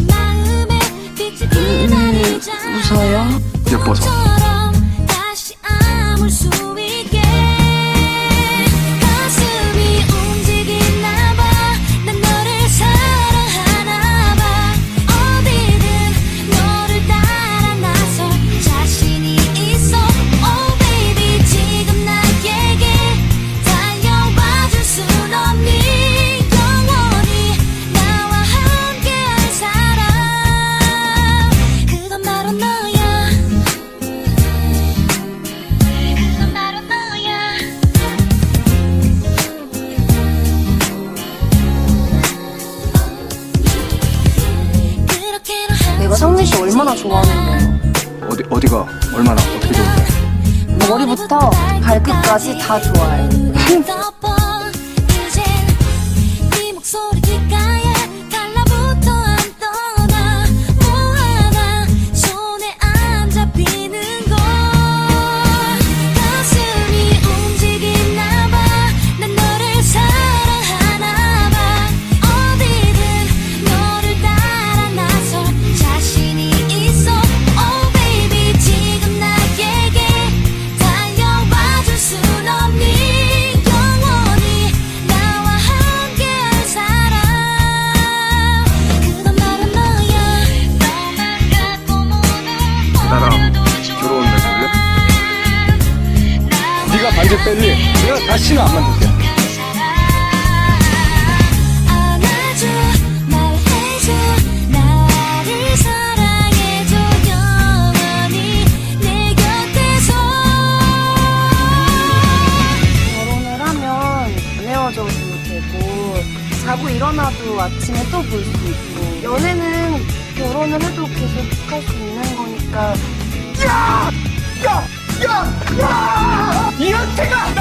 음, 음, 음. 무서요? 예뻐서. 좋아하는데요. 어디 어디가 얼마나 어떻게 좋은데? 머리부터 발끝까지 다 좋아해. 나랑 결혼 맺을래? 네가 반지 뺐니? 내가 다시는 안 만들게. 결혼을 하면 안 헤어져도 되고 자고 일어나도 아침에 또 볼 수 있고 연애는 결혼을 해도 계속 할 수 있는 거니까. 이현태가